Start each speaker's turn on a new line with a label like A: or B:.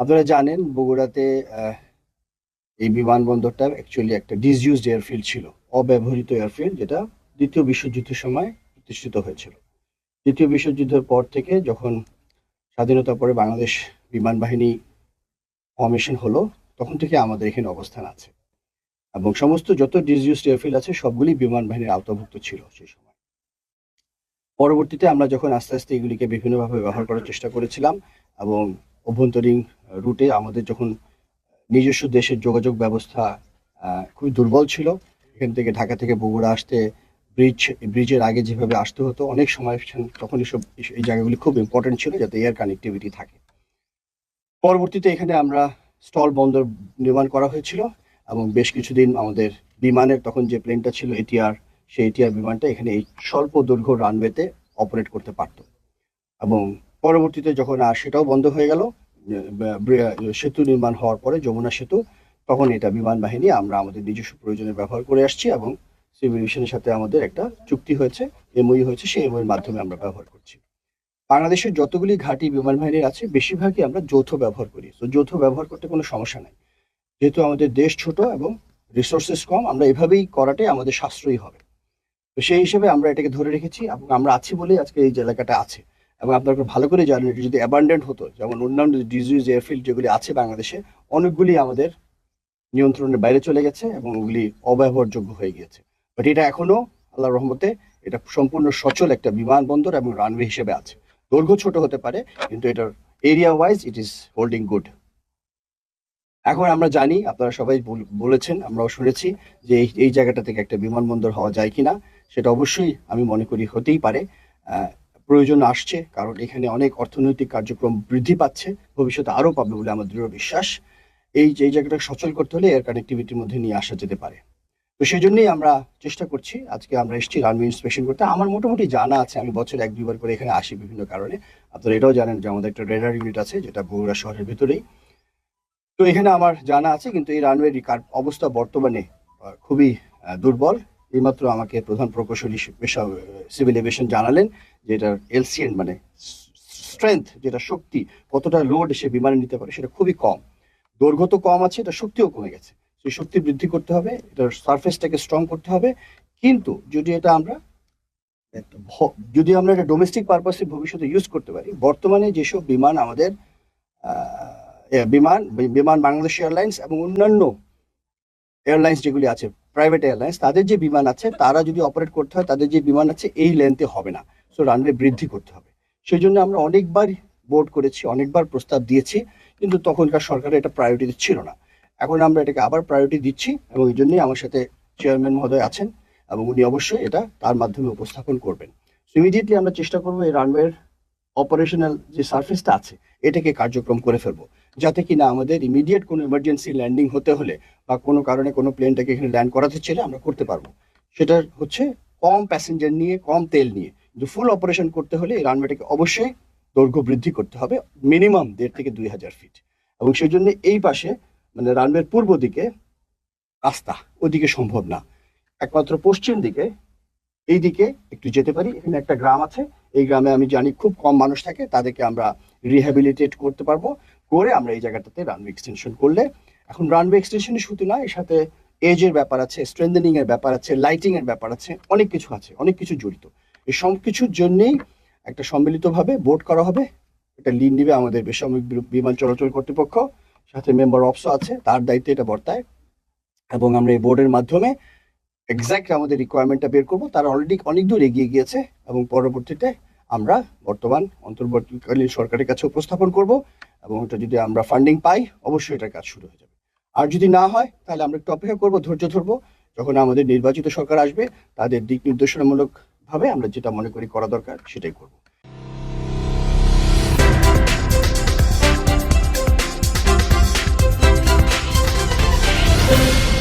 A: আপনারা জানেন বগুড়াতে এই বিমানবন্দরটা অ্যাকচুয়ালি একটা ডিসইউজড এয়ারফিল্ড ছিল, অব্যবহৃত এয়ারফিল্ড যেটা দ্বিতীয় বিশ্বযুদ্ধের সময় প্রতিষ্ঠিত হয়েছিল। দ্বিতীয় বিশ্বযুদ্ধের পর থেকে যখন স্বাধীনতার পরে বাংলাদেশ বিমান বাহিনী ফর্মেশন হলো, তখন থেকে আমাদের এখানে অবস্থান আছে। এবং সমস্ত যত ডিসইউজড এয়ারফিল্ড আছে, সবগুলি বিমান বাহিনীর আওতাভুক্ত ছিল সেই সময়। পরবর্তীতে আমরা যখন আস্তে আস্তে এগুলিকে বিভিন্নভাবে ব্যবহার করার চেষ্টা করেছিলাম এবং অভ্যন্তরীণ রুটে আমাদের যখন নিজস্ব দেশের যোগাযোগ ব্যবস্থা খুবই দুর্বল ছিল। এখান থেকে ঢাকা থেকে বগুড়া আসতে ব্রিজ ব্রিজের আগে যেভাবে আসতে হতো, অনেক সময় তখন এসব, এই জায়গাগুলি খুব ইম্পর্টেন্ট ছিল যাতে এয়ার কানেক্টিভিটি থাকে। পরবর্তীতে এখানে আমরা স্টল বন্দর নির্মাণ করা হয়েছিল এবং বেশ কিছুদিন আমাদের বিমানের তখন যে প্লেনটা ছিল এটিআর সেই এটিআর বিমানটা এখানে এই স্বল্প দৈর্ঘ্য রানওয়েতে অপারেট করতে পারতো। এবং পরবর্তীতে যখন আর সেটাও বন্ধ হয়ে গেল সেতু নির্মাণ হওয়ার পরে যমুনা সেতু, তখন এটা বিমান বাহিনী আমরা আমাদের নিজস্ব প্রয়োজনে ব্যবহার করে আসছি এবং সিভিল এভিয়েশনের সাথে আমাদের একটা চুক্তি হয়েছে এমওই হয়েছে, সেই এমওইয়ের মাধ্যমে আমরা ব্যবহার করছি। বাংলাদেশের যতগুলি ঘাঁটি বিমান বাহিনীর আছে, বেশিরভাগই আমরা যৌথ ব্যবহার করি। তো যৌথ ব্যবহার করতে কোনো সমস্যা নাই। যেহেতু আমাদের দেশ ছোট এবং রিসোর্সেস কম, আমরা এভাবেই করাটাই আমাদের সাশ্রয়ী হবে। তো সেই হিসেবে আমরা এটাকে ধরে রেখেছি এবং আমরা আছি বলেই আজকে এই এলাকাটা আছে। এবং আপনারা ভালো করে জানেন যদি অ্যাবান্ডেন্ট হতো, যেমন অন্যান্য ডিজিজ এয়ারফিল্ড যেগুলি আছে বাংলাদেশে, অনেকগুলি আমাদের নিয়ন্ত্রণের বাইরে চলে গেছে এবং ওগুলি অব্যবহারযোগ্য হয়ে গিয়েছে। বাট এটা এখনও আল্লাহ রহমতে, এটা সম্পূর্ণ সচল একটা বিমানবন্দর এবং রানওয়ে হিসেবে আছে। দৈর্ঘ্য ছোট হতে পারে, কিন্তু এটার area wise it is holding good এখন আমরা জানি, আপনারা সবাই বল- বলেছেন, আমরাও শুনেছি যে এই জায়গাটা থেকে একটা বিমানবন্দর হওয়া যায় কিনা, সেটা অবশ্যই আমি মনে করি হতেই পারে। প্রয়োজন আসছে, কারণ এখানে অনেক অর্থনৈতিক কার্যক্রম বৃদ্ধি পাচ্ছে, ভবিষ্যতে আরও পাবে বলে আমার দৃঢ় বিশ্বাস। এই যে, এই জায়গাটা সচল করতে হলে এয়ার কানেক্টিভিটির মধ্যে নিয়ে আসা যেতে পারে। তো সেই জন্যই আমরা চেষ্টা করছি, আজকে আমরা এসেছি রানওয়ে ইন্সপেকশন করতে। আমার মোটামুটি জানা আছে, আমি বছর এক, দুইবার করে এখানে আসি বিভিন্ন কারণে। আপনারা এটাও জানেন যে আমাদের একটা রেডার ইউনিট আছে, যেটা বগুড়া শহরের ভিতরেই। তো এখানে আমার জানা আছে, কিন্তু এই রানওয়ের অবস্থা বর্তমানে খুবই দুর্বল। এইমাত্র আমাকে প্রধান প্রকৌশলী সিভিল এভিয়েশন জানালেন যে এটার এলসিএন মানে স্ট্রেংথ যেটা শক্তি, কতটা লোড সে বিমানে নিতে পারে, সেটা খুবই কম। দৈর্ঘ্য তো কম আছে, এটা শক্তিও কমে গেছে। সেই শক্তি বৃদ্ধি করতে হবে, এটার সারফেসটাকে স্ট্রং করতে হবে। কিন্তু যদি এটা আমরা যদি আমরা এটা ডোমেস্টিক পারপাসে ভবিষ্যতে ইউজ করতে পারি, বর্তমানে যেসব বিমান আমাদের বিমান বিমান বাংলাদেশ এয়ারলাইন্স এবং অন্যান্য এয়ারলাইন্স যেগুলি আছে প্রাইভেট এয়ারলাইন্স তাদের যে বিমান আছে, তারা যদি অপারেট করতে হয়, তাদের যে বিমান আছে, এই লেন্থে হবে না। সো রানওয়ে বৃদ্ধি করতে হবে। সেই জন্য আমরা অনেকবার বোর্ড করেছি, অনেকবার প্রস্তাব দিয়েছি, কিন্তু তখনকার সরকারের এটা প্রায়োরিটি ছিল না। এখন আমরা এটাকে আবার প্রায়োরিটি দিচ্ছি এবং এই জন্যই আমার সাথে চেয়ারম্যান মহোদয় আছেন এবং উনি অবশ্যই এটা তার মাধ্যমে উপস্থাপন করবেন। ইমিডিয়েটলি আমরা চেষ্টা করব এই রানওয়ের অপারেশনাল যে সার্ফেসটা আছে, এটাকে কার্যক্রম করে ফেলব। যাতে কিনা আমাদের ইমিডিয়েট কোনো ইমার্জেন্সি ল্যান্ডিং হতে হলে বা কোনো কারণে কোনো প্লেনটাকে এখানে ল্যান্ড করাতে চাইলে আমরা করতে পারব। সেটা হচ্ছে কম প্যাসেঞ্জার নিয়ে, কম তেল নিয়ে। কিন্তু ফুল অপারেশন করতে হলে এই রানওয়েটাকে অবশ্যই দৈর্ঘ্য বৃদ্ধি করতে হবে মিনিমাম দেড় থেকে দুই হাজার ফিট এবং সেই জন্য এই পাশে মানে রানওয়ের পূর্ব দিকে রাস্তা ওদিকে সম্ভব না। একমাত্র পশ্চিম দিকে, এই দিকে একটু যেতে পারি, এখানে একটা গ্রাম আছে, এই গ্রামে আমি জানি খুব কম মানুষ থাকে, তাদেরকে আমরা রিহ্যাবিলিটেট করতে পারব, করে আমরা এই জায়গাটাতে রানওয়ে এক্সটেনশন করলে। এখন রানওয়ে এক্সটেনশনই শুধু না এর সাথে এজের ব্যাপার আছে স্ট্রেন্থেনিং এর ব্যাপার আছে লাইটিং এর ব্যাপার আছে, অনেক কিছু আছে, অনেক কিছু জড়িত। এই সব কিছুর জন্যেই একটা সম্মিলিতভাবে বোর্ড করা হবে। এটা লিড নিবে আমাদের বেসামরিক বিমান চলাচল কর্তৃপক্ষ, সাথে মেম্বার অফসও আছে, তার দায়িত্বে এটা বর্তায়। এবং আমরা এই বোর্ডের মাধ্যমে এক্স্যাক্ট আমাদের রিকোয়ারমেন্টটা বের করব। তারা অলরেডি অনেক দূর এগিয়ে গিয়েছে এবং পরবর্তীতে আমরা বর্তমান অন্তর্বর্তীকালীন সরকারের কাছে উপস্থাপন করব এবং এটা যদি আমরা ফান্ডিং পাই, অবশ্যই এটার কাজ শুরু হয়ে যাবে। আর যদি না হয়, তাহলে আমরা একটু অপেক্ষা করব, ধৈর্য ধরবো। যখন আমাদের নির্বাচিত সরকার আসবে, তাদের দিক নির্দেশনামূলক ভাবে আমরা যেটা মনে করি করা দরকার সেটাই করব। thank you